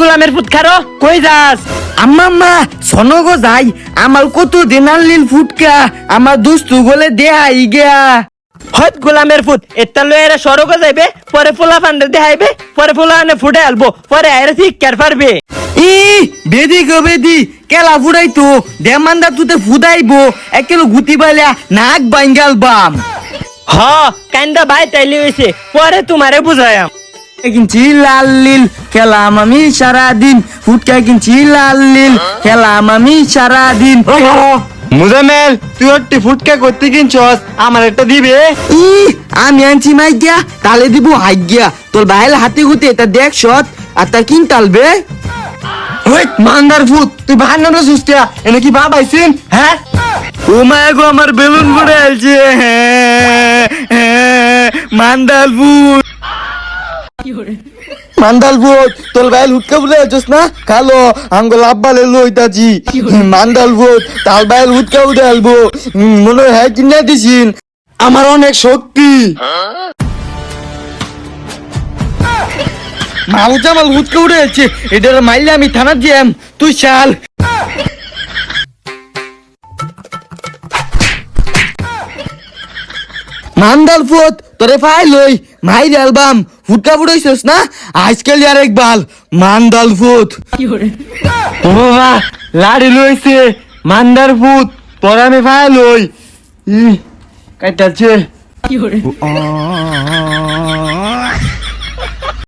গোলামের ফুট খারো কই যাস? আম্মা আম্মা শোনো গো যাই আমার কত দিন আনলিন ফুটকা আমার দুস্তু গলে দেহাই গিয়া। হত গোলামের ফুট এটা লয়ে এরা সড়ক যাইবে পরে ফুলা ফান্ডে দেখাইবে পরে ফুলা আনে ফুটে আলবো পরে আইরে ঠিক কেয়ার পারবে। ই বেদি গো বেদি কেলা ফুটাইতো দেমান্দা তুতে ফুদাইবো একেলো গুতি বাইলা নাক বাইঙ্গাল বাম। হ কান্দা ভাই তাইলে হইছে পরে তোমারে বুঝায়াম। কিনছি লাল লীল খেলাম আমি সারাদিন। ফুটকা কিনছি লাল লীল খেলাম আমি সারাদিন। মুজামেল তুই একটি ফুটকা করতে কিনছস আমার একটা দিবে? ই আমি আনছি মাই গিয়া তালে দিব হাই গিয়া তোর বাইল হাতে গুতে এটা দেখ সৎ আর তা কিন তালবে ওই মান্দার ফুট তুই বাহান্ন সুস্তিয়া এনে কি বাপ আইছিন হ্যাঁ? ও মায়া গো আমার বেলুন পড়ে আছে মান্দাল ফুট মান্দাল ফুট তোর বাইল হুটকা বলে আছিস না? খালো আঙ্গুল আব্বা লে লইতাছি মান্দাল ফুট তাল বাইল হুটকা উঠে আলবো মনে হয় কিনে দিছিন। আমার অনেক শক্তি। মাল জামাল হুটকা উঠে আছে এটার মাইলে আমি থানার জ্যাম তুই চাল মান্দাল ফুট তোরে ফাই লই মাই অ্যালবাম ফুটকা ফুটাইছস না? আজকাল আর এক বাল মান্দাল ফুট। ও বাবা লাড়ি লইছে মান্দার ফুট তোর আমি ভাই লই। ই কাইটাছে।